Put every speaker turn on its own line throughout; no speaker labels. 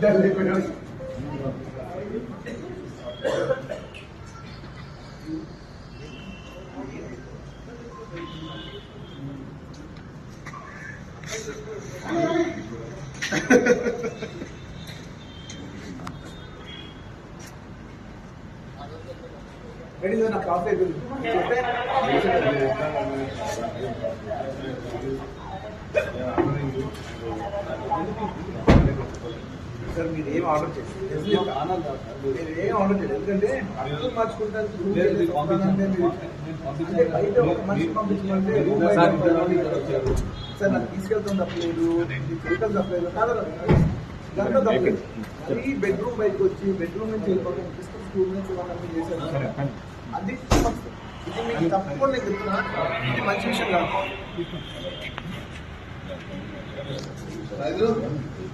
Deliverance. Ready na kafe bil. Yeah. Sir మీరు ఏం order చేస్తారు మీరు ఏం ఆర్డర్ చేయలేదు. ఎందుకంటే అర్థం పంపించాలి. సార్ నాకు తీసుకెళ్తాం తప్పలేదు. వెహికల్ తప్పలేదు. కాదు దాంట్లో తప్పలేదు. మరీ బెడ్రూమ్ బయటకు వచ్చి బెడ్రూమ్ నుంచి వెళ్ళిపోవడం స్కూల్ నుంచి వాళ్ళని చేశారు. అది. ఇది మీకు తప్పకుండా నేను చెప్తున్నా. ఇది మంచి విషయం కాదు.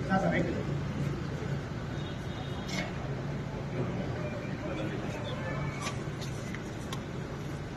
నా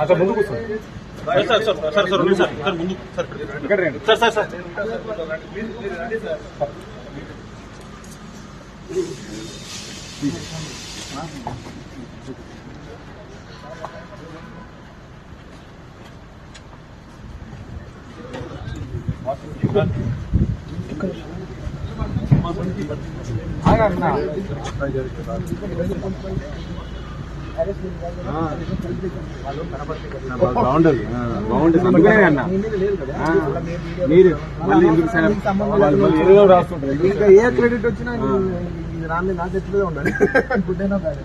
అసలు
సార్ ముందు కూర్చోండి
సార్ సార్ సార్ సార్ ఉంది సార్ సార్ ముందు సార్
ఇక్కడ రండి
సార్ సార్ సార్
ఆగన్నా. బాగుండదు బాగుంటుంది అందుకనే అన్న మీరు మళ్ళీ ఎందుకు ఏదో రాస్తుంటారు
ఇంకా ఏ క్రెడిట్ వచ్చినా రాని నా చేతిలో ఉండాలి గుడ్ అయినా
bad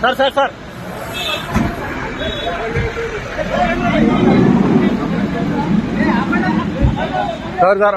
sir sir sir
sir sir